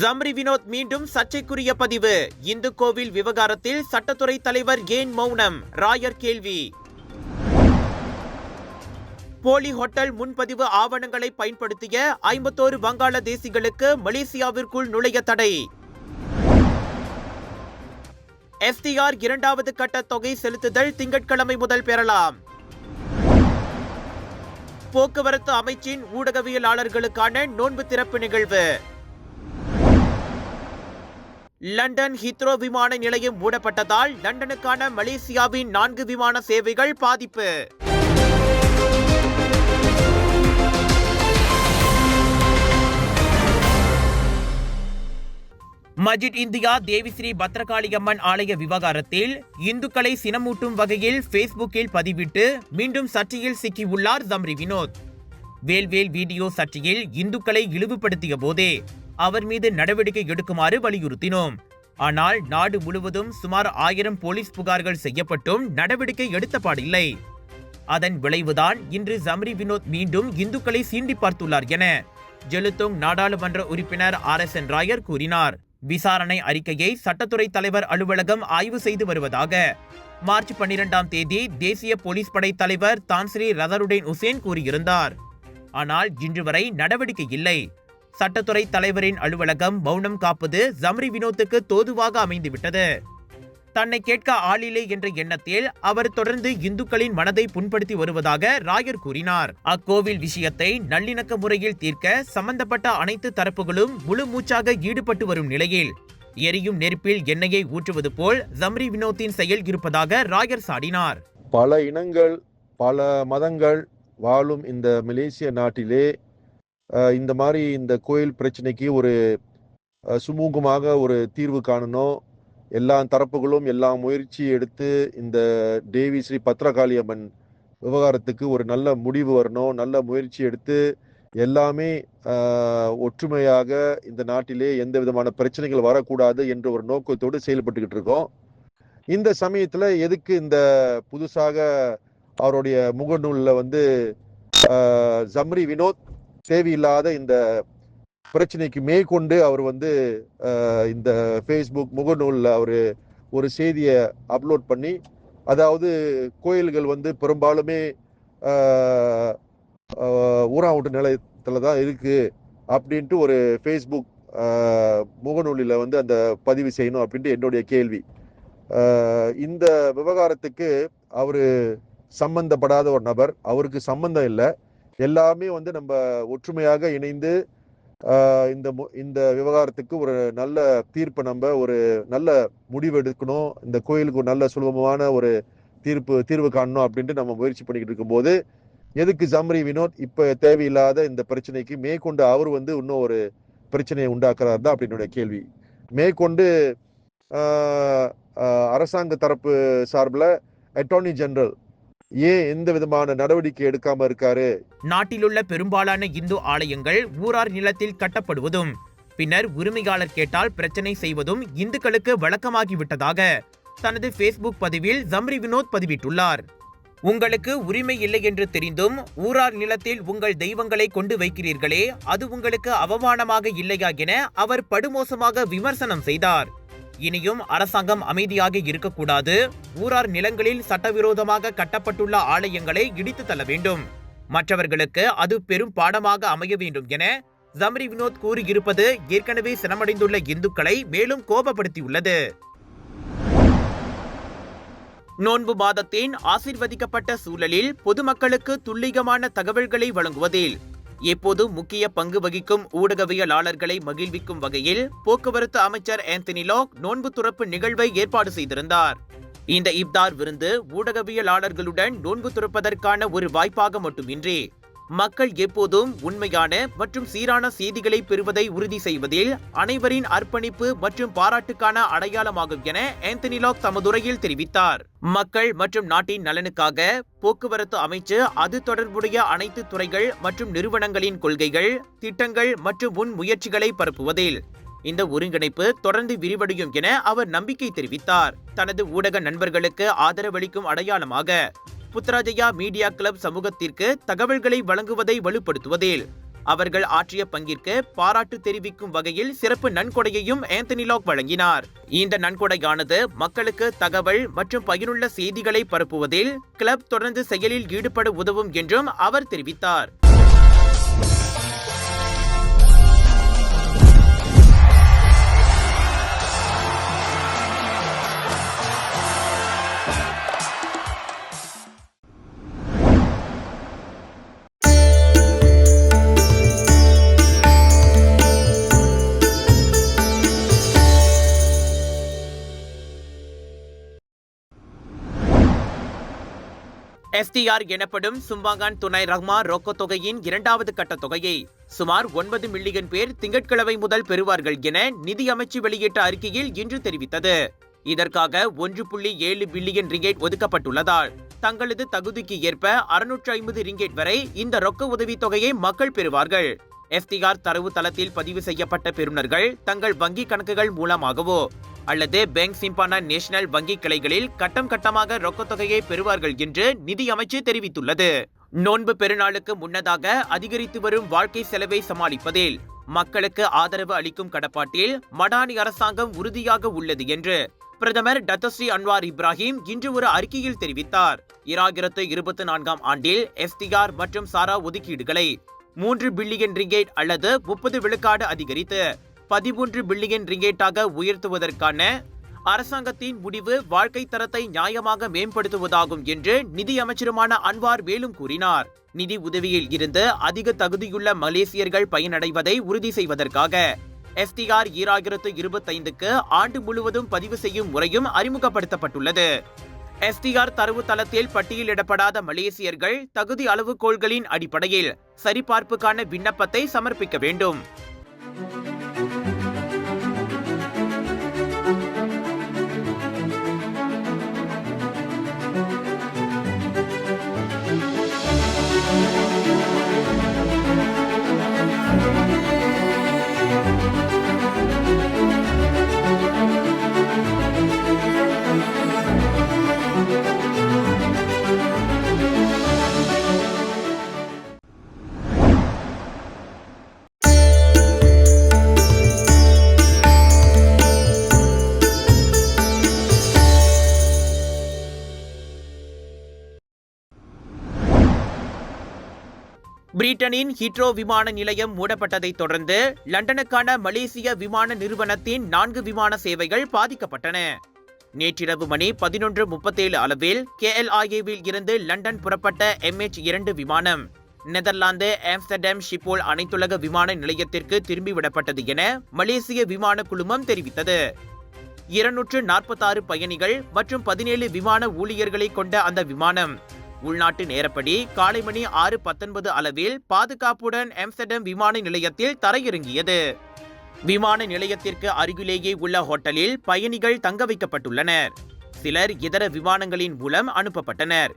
Zambry Vinod மீண்டும் சர்ச்சைக்குரிய பதிவு. இந்து கோவில் விவகாரத்தில் சட்டத்துறை தலைவர் ஏன் மௌனம்? ராயர் கேள்வி. போலி ஹோட்டல் முன்பதிவு ஆவணங்களை பயன்படுத்திய ஐம்பத்தோரு வங்காளதேசிகளுக்கு மலேசியாவிற்குள் நுழைய தடை. எஸ்டிஆர் இரண்டாவது கட்ட தொகை செலுத்துதல் திங்கட்கிழமை முதல் பெறலாம். போக்குவரத்து அமைச்சின் ஊடகவியலாளர்களுக்கான நோன்பு திறப்பு நிகழ்வு. லண்டன் ஹித்ரோ விமான நிலையம் மூடப்பட்டதால் லண்டனுக்கான மலேசியாவின் நான்கு விமான சேவைகள் பாதிப்பு. மஜிட் இந்தியா தேவிஸ்ரீ பத்ரகாளியம்மன் ஆலய விவகாரத்தில் இந்துக்களை சினமூட்டும் வகையில் ஃபேஸ்புக்கில் பதிவிட்டு மீண்டும் சர்ச்சையில் சிக்கியுள்ளார் ஜம்ரி வினோத். வேல்வேல் வீடியோ சர்ச்சையில் இந்துக்களை இழிவுபடுத்திய போதே அவர் மீது நடவடிக்கை எடுக்குமாறு வலியுறுத்தினோம். ஆனால் நாடு முழுவதும் சுமார் ஆயிரம் போலீஸ் புகார்கள் செய்யப்பட்டும் நடவடிக்கை எடுத்தபாடில்லை அதன் விளைவுதான் இன்று ஜம்ரி வினோத் மீண்டும் இந்துக்களை சீண்டி பார்த்துள்ளார் என ஜெலுத்தோங் நாடாளுமன்ற உறுப்பினர் ஆர் எஸ் என் ராயர் கூறினார். விசாரணை அறிக்கையை சட்டத்துறை தலைவர் அலுவலகம் ஆய்வு செய்து வருவதாக. மார்ச் பன்னிரெண்டாம் தேதி தேசிய போலீஸ் படை தலைவர் தான்ஸ்ரீ ரதருடேன் உசேன் கூறியிருந்தார். ஆனால் இன்று வரை நடவடிக்கை இல்லை. சட்டத்துறை தலைவரின் அலுவலகம் மௌனம் காப்பது ஜம்ரி வினோத்துக்கு தோதுவாக அமைந்துவிட்டது. தன்னை கேட்க ஆளில்லை என்ற எண்ணத்தில் அவர் தொடர்ந்து இந்துக்களின் மனதை புண்படுத்தி வருவதாக ராயர் கூறினார். அக்கோவில் விஷயத்தை நல்லிணக்க முறையில் தீர்க்க சம்பந்தப்பட்ட அனைத்து தரப்புகளும் முழு மூச்சாக ஈடுபட்டு வரும் நிலையில் எரியும் நெருப்பில் எண்ணெயை ஊற்றுவது போல் ஜம்ரி வினோத்தின் செயல் இருப்பதாக ராயர் சாடினார். பல இனங்கள் பல மதங்கள் வாழும் இந்த மலேசிய நாட்டிலே இந்த மாதிரி இந்த கோயில் பிரச்சனைக்கு ஒரு சுமூகமாக ஒரு தீர்வு காணணும். எல்லா தரப்புகளும் எல்லா முயற்சி எடுத்து இந்த தேவி ஸ்ரீ பத்ரகாளியம்மன் விவகாரத்துக்கு ஒரு நல்ல முடிவு வரணும். நல்ல முயற்சி எடுத்து எல்லாமே ஒற்றுமையாக இந்த நாட்டிலே எந்த விதமான பிரச்சனைகள் வரக்கூடாது என்ற ஒரு நோக்கத்தோடு செயல்பட்டுக்கிட்டு இருக்கோம். இந்த சமயத்தில் எதுக்கு இந்த புதுசாக அவருடைய முகநூலில் வந்து ஜம்ரி வினோத் தேவையில்லாத இந்த பிரச்சனைக்கு மேற்கொண்டு அவர் வந்து இந்த ஃபேஸ்புக் முகநூலில் அவர் ஒரு செய்தியை அப்லோட் பண்ணி அதாவது கோயில்கள் வந்து பெரும்பாலுமே ஆஹ், நிலையத்தில் ஊராவுட்டு தான் இருக்குது அப்படின்ட்டு ஒரு ஃபேஸ்புக் முகநூலில் வந்து அந்த பதிவு செய்யணும் அப்படின்ட்டு என்னுடைய கேள்வி. இந்த விவகாரத்துக்கு அவர் சம்பந்தப்படாத ஒரு நபர் அவருக்கு சம்பந்தம் இல்லை. எல்லாமே வந்து நம்ம ஒற்றுமையாக இணைந்து இந்த மு- இந்த விவகாரத்துக்கு ஒரு நல்ல தீர்ப்பை நம்ம ஒரு நல்ல முடிவு எடுக்கணும். இந்த கோயிலுக்கு ஒரு நல்ல சுலபமான ஒரு தீர்ப்பு தீர்வு காணணும் அப்படின்ட்டு நம்ம முயற்சி பண்ணிக்கிட்டு இருக்கும்போது எதுக்கு ஜம்ரி வினோத் இப்போ தேவையில்லாத இந்த பிரச்சனைக்கு மேற்கொண்டு அவர் வந்து இன்னும் ஒரு பிரச்சனையை உண்டாக்குறாரு தான் அப்படின்னுடைய கேள்வி. மேற்கொண்டு அரசாங்க தரப்பு சார்பில் அட்டார்னி ஜெனரல் ஏன் எந்த விதமான நடவடிக்கை எடுக்காம இருக்காரு? நாட்டிலுள்ள பெரும்பாலான இந்து ஆலயங்கள் ஊரார் நிலத்தில் கட்டப்படுவதும் பின்னர் உரிமையாளர் கேட்டால் பிரச்சனை செய்வதும் இந்துக்களுக்கு வழக்கமாகிவிட்டதாக தனது ஃபேஸ்புக் பதிவில் ஜம்ரி வினோத் பதிவிட்டுள்ளார். உங்களுக்கு உரிமை இல்லை என்று தெரிந்தும் ஊரார் நிலத்தில் உங்கள் தெய்வங்களை கொண்டு வைக்கிறீர்களே அது உங்களுக்கு அவமானமாக இல்லையா என அவர் படுமோசமாக விமர்சனம் செய்தார். இனியும் அரசாங்கம் அமைதியாக இருக்கக்கூடாது. ஊரார் நிலங்களில் சட்டவிரோதமாக கட்டப்பட்டுள்ள ஆலயங்களை இடித்து தள்ள வேண்டும். மற்றவர்களுக்கு அது பெரும் பாடமாக அமைய வேண்டும் என ஜம்ரி வினோத் கூறியிருப்பது ஏற்கனவே சிரமடைந்துள்ள இந்துக்களை மேலும் கோபப்படுத்தியுள்ளது. நோன்பு மாதத்தின் ஆசிர்வதிக்கப்பட்ட சூழலில் பொதுமக்களுக்கு துல்லியமான தகவல்களை வழங்குவதில் எப்போது முக்கிய பங்கு வகிக்கும் ஊடகவியலாளர்களை மகிழ்விக்கும் வகையில் போக்குவரத்து அமைச்சர் ஆந்தனி லாக் நோன்பு துறப்பு நிகழ்வை ஏற்பாடு செய்திருந்தார். இந்த இப்தார் விருந்து ஊடகவியலாளர்களுடன் நோன்பு துறப்பதற்கான ஒரு வாய்ப்பாக மட்டுமின்றி மக்கள் எப்போதும் உண்மையான மற்றும் சீரான செய்திகளை பெறுவதை உறுதி செய்வதில் அனைவரின் அர்ப்பணிப்பு மற்றும் பாராட்டுக்கான அடையாளமாகும் என ஆந்தனி லாக் தெரிவித்தார். மக்கள் மற்றும் நாட்டின் நலனுக்காக போக்குவரத்து அமைச்சு அது தொடர்புடைய அனைத்து துறைகள் மற்றும் நிறுவனங்களின் கொள்கைகள் திட்டங்கள் மற்றும் முன் முயற்சிகளை பரப்புவதில் இந்த ஒருங்கிணைப்பு தொடர்ந்து விரிவடையும் என அவர் நம்பிக்கை தெரிவித்தார். தனது ஊடக நண்பர்களுக்கு ஆதரவளிக்கும் அடையாளமாக புத்ராஜயா மீடியா கிளப் சமூகத்திற்கு தகவல்களை வழங்குவதை வலுப்படுத்துவதில். அவர்கள் ஆற்றிய பங்கிற்கு பாராட்டு தெரிவிக்கும் வகையில் சிறப்பு நன்கொடையையும் ஆந்தனி லாக் வழங்கினார். இந்த நன்கொடையானது மக்களுக்கு தகவல் மற்றும் பயனுள்ள செய்திகளை பரப்புவதில் கிளப் தொடர்ந்து செயலில் ஈடுபட உதவும் என்றும் அவர் தெரிவித்தார். எஸ்டிஆர் எனப்படும் சும்பாங்கான் துணை ரஹ்மா ரொக்க தொகையின் இரண்டாவது கட்ட தொகையை சுமார் ஒன்பது மில்லியன் பேர் திங்கட்கிழமை முதல் பெறுவார்கள் என நிதி அமைச்சு வெளியிட்ட அறிக்கையில் இன்று தெரிவித்தது. இதற்காக ஒன்று புள்ளி ஏழு பில்லியன் ரிங்கேட் ஒதுக்கப்பட்டுள்ளதால் தங்களது தகுதிக்கு ஏற்ப அறுநூற்று ஐம்பது ரிங்கேட் வரை இந்த ரொக்க உதவித் தொகையை மக்கள் பெறுவார்கள். எஃப்டிஆர் தரவு தளத்தில் பதிவு செய்யப்பட்ட பெறுநர்கள் தங்கள் வங்கி கணக்குகள் மூலமாகவோ அல்லது பேங்க் சிம்பானா நேஷனல் வங்கி கிளைகளில் கட்டம் கட்டமாக ரொக்கத் தொகையை பெறுவார்கள் என்று நிதி அமைச்சு தெரிவித்துள்ளது. நோன்பு பெருநாளுக்கு முன்னதாக அதிகரித்து வரும் வாழ்க்கை செலவை சமாளிப்பதில் மக்களுக்கு ஆதரவு அளிக்கும் கடப்பாட்டில் மடானி அரசாங்கம் உறுதியாக உள்ளது என்று பிரதமர் டத்தஸ்ரீ அன்வார் இப்ராஹிம் இன்று ஒரு அறிக்கையில் தெரிவித்தார். இராயிரத்து இருபத்தி நான்காம் ஆண்டில் எஸ்டிஆர் மற்றும் சாரா ஒதுக்கீடுகளை மூன்று பில்லியன் ரிங்கேட் அல்லது முப்பது விழுக்காடு அதிகரித்து பதிமூன்று பில்லியன் ரிங்கேட்டாக உயர்த்துவதற்கான அரசாங்கத்தின் முடிவு வாழ்க்கை தரத்தை நியாயமாக மேம்படுத்துவதாகும் என்று நிதி அமைச்சருமான அன்வார் மேலும் கூறினார். நிதி உதவியில் இருந்து அதிக தகுதியுள்ள மலேசியர்கள் பயனடைவதை உறுதி செய்வதற்காக எஸ்டிஆர் ஈராயிரத்து இருபத்தைந்துக்கு ஆண்டு முழுவதும் பதிவு செய்யும் முறையும் அறிமுகப்படுத்தப்பட்டுள்ளது. எஸ்டிஆர் தரவு தளத்தில் பட்டியலிடப்படாத மலேசியர்கள் தகுதி அளவுகோள்களின் அடிப்படையில் சரிபார்ப்புக்கான விண்ணப்பத்தை சமர்ப்பிக்க வேண்டும். பிரிட்டனின் ஹீட்ரோ விமான நிலையம் மூடப்பட்டதைத் தொடர்ந்து லண்டனுக்கான மலேசிய விமான நிறுவனத்தின் நான்கு விமான சேவைகள் பாதிக்கப்பட்டன. நேற்றிரவு மணி பதினொன்று முப்பத்தேழு அளவில் கேஎல்ஐஏவில் இருந்து லண்டன் புறப்பட்ட எம்ஹெச் இரண்டு விமானம் நெதர்லாந்து ஆம்ஸ்டர்டாம் ஷிப்போல் அனைத்துலக விமான நிலையத்திற்கு திரும்பிவிடப்பட்டது என மலேசிய விமான குழுமம் தெரிவித்தது. இருநூற்று நாற்பத்தாறு பயணிகள் மற்றும் பதினேழு விமான ஊழியர்களை கொண்ட அந்த விமானம் உள்நாட்டு நேரப்படி காலை மணி ஆறு பத்தொன்பது அளவில் பாதுகாப்புடன் ஆம்ஸ்டர்டாம் விமான நிலையத்தில் தரையிறங்கியது. விமான நிலையத்திற்கு அருகிலேயே உள்ள ஹோட்டலில் பயணிகள் தங்க வைக்கப்பட்டுள்ளனர். சிலர் இதர விமானங்களின் மூலம் அனுப்பப்பட்டனர்.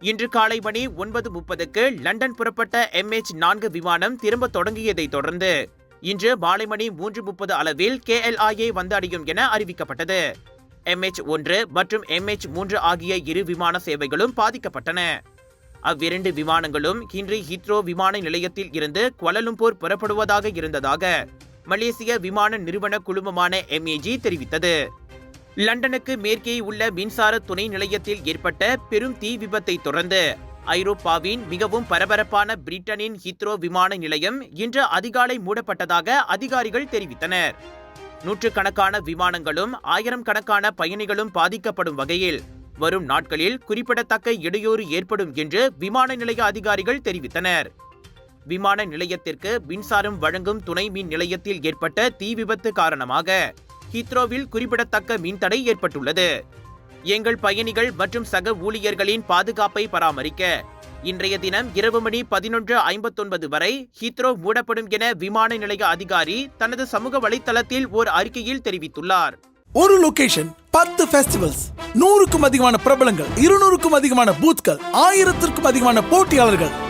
இன்று காலை மணி ஒன்பது முப்பதுக்கு லண்டன் புறப்பட்ட எம்ஹெச் நான்கு விமானம் திரும்ப தொடங்கியதை தொடர்ந்து இன்று மாலை மணி மூன்று முப்பது அளவில் கேஎல்ஐஏ வந்தடையும் என அறிவிக்கப்பட்டது. எம்ஹெச் ஒன்று மற்றும் எம்ஹெச் மூன்று ஆகிய இரு விமான சேவைகளும் பாதிக்கப்பட்டன. அவ்விரண்டு விமானங்களும் இன்று ஹீத்ரோ விமான நிலையத்தில் இருந்து குவலலும்பூர் புறப்படுவதாக இருந்ததாக மலேசிய விமான நிறுவன குழுமமான எம்ஏஜி தெரிவித்தது. லண்டனுக்கு மேற்கே உள்ள மின்சார துணை நிலையத்தில் ஏற்பட்ட பெரும் தீ விபத்தை தொடர்ந்து ஐரோப்பாவின் மிகவும் பரபரப்பான பிரிட்டனின் ஹீத்ரோ விமான நிலையம் இன்று அதிகாலை மூடப்பட்டதாக அதிகாரிகள் தெரிவித்தனர். நூற்றுக்கணக்கான விமானங்களும் ஆயிரம் கணக்கான பயணிகளும் பாதிக்கப்படும் வகையில் வரும் நாட்களில் குறிப்பிடத்தக்க இடையூறு ஏற்படும் என்று விமான நிலைய அதிகாரிகள் தெரிவித்தனர். விமான நிலையத்திற்கு மின்சாரம் வழங்கும் துணை மின் நிலையத்தில் ஏற்பட்ட தீ விபத்து காரணமாக ஹீத்ரோவில் குறிப்பிடத்தக்க மின்தடை ஏற்பட்டுள்ளது. எங்கள் பயணிகள் மற்றும் சக ஊழியர்களின் பாதுகாப்பை பராமரிக்க இன்றைய தினம் இரவு மணி பதினொன்று ஐம்பத்தொன்பது வரை ஹீத்ரோ மூடப்படும் என விமான நிலைய அதிகாரி தனது சமூக வலைதளத்தில் ஓர் அறிக்கையில் தெரிவித்துள்ளார். ஒரு லொகேஷன் பத்து ஃபெஸ்டிவல்ஸ் நூறுக்கும் அதிகமான பிரபலங்கள் இருநூறுக்கும் அதிகமான பூத்கள் ஆயிரத்திற்கும் அதிகமான போட்டியாளர்கள்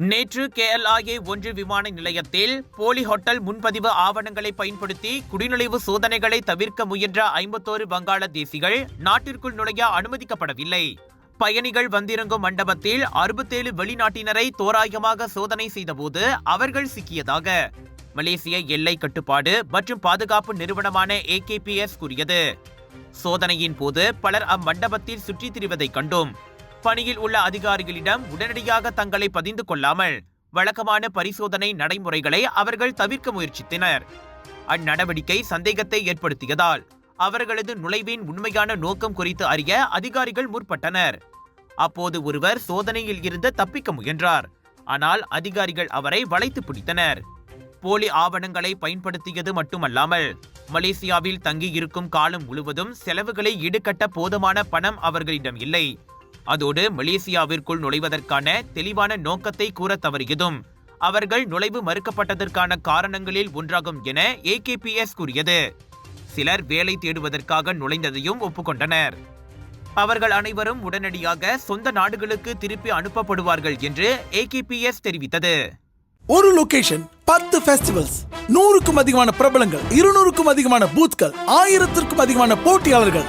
நேற்று கேஎல்ஐஏ ஒன்று விமான நிலையத்தில் போலி ஹோட்டல் முன்பதிவு ஆவணங்களை பயன்படுத்தி குடிநுழைவு சோதனைகளை தவிர்க்க முயன்ற ஐம்பத்தோரு வங்காளதேசிகள் நாட்டிற்குள் நுழைய அனுமதிக்கப்படவில்லை. பயணிகள் வந்திறங்கும் மண்டபத்தில் அறுபத்தேழு வெளிநாட்டினரை தோராயமாக சோதனை செய்தபோது அவர்கள் சிக்கியதாக. மலேசிய எல்லை கட்டுப்பாடு மற்றும் பாதுகாப்பு நிறுவனமான ஏகேபிஎஸ் கூறியது. சோதனையின் போது பலர் அம்மண்டபத்தில் சுற்றித் திரிவதைக் கண்டோம். பணியில் உள்ள அதிகாரிகளிடம் உடனடியாக தங்களை பதிந்து கொள்ளாமல் வழக்கமான பரிசோதனை நடைமுறைகளை அவர்கள் தவிர்க்க முயற்சித்தனர். அந்நடவடிக்கை சந்தேகத்தை ஏற்படுத்தியதால் அவர்களது நுழைவின் உண்மையான நோக்கம் குறித்து அறிய அதிகாரிகள் முற்பட்டனர். அப்போது ஒருவர் சோதனையில் இருந்து தப்பிக்க முயன்றார். ஆனால் அதிகாரிகள் அவரை வளைத்து பிடித்தனர். போலி ஆவணங்களை பயன்படுத்தியது மட்டுமல்லாமல் மலேசியாவில் தங்கியிருக்கும் காலம் முழுவதும் செலவுகளை ஈடுகட்ட போதுமான பணம் அவர்களிடம் இல்லை. அதோடு மலேசியாவிற்குள் நுழைவதற்கான தெளிவான நோக்கத்தை கூற தவறியதும் அவர்கள் நுழைவு மறுக்கப்பட்டதற்கான காரணங்களில் ஒன்றாகும் என ஏகேபிஎஸ் கூறியது. சிலர் வேலை தேடுவதற்காக நுழைந்ததையும் ஒப்புக்கொண்டனர். அவர்கள் அனைவரும் உடனடியாக சொந்த நாடுகளுக்கு திருப்பி அனுப்பப்படுவார்கள் என்று ஏகேபிஎஸ் தெரிவித்தது. ஒரு லொகேஷன் பத்து ஃபெஸ்டிவல்ஸ் நூறுக்கும் அதிகமான பிரபலங்கள் இருநூறுக்கும் அதிகமான பூத்கள் ஆயிரத்திற்கும் அதிகமான போட்டியாளர்கள்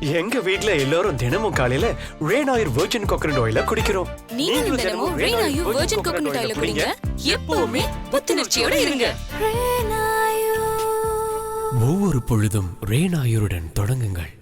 எங்க வீட்ல எல்லாரும் தினமும் காலையில ரெயின் ஆயில் வெர்ஜின் கோகனட் ஆயில குடிக்கிறோம். நீங்களும் தினமும் ரெய்னாயும் வெர்ஜின் கோகனட் ஆயில குடிங்க. எப்பவுமே புத்துணர்ச்சியோட இருங்க. ஒவ்வொரு பொழுதும் ரெயின் ஆயுருடன் தொடங்குங்கள்.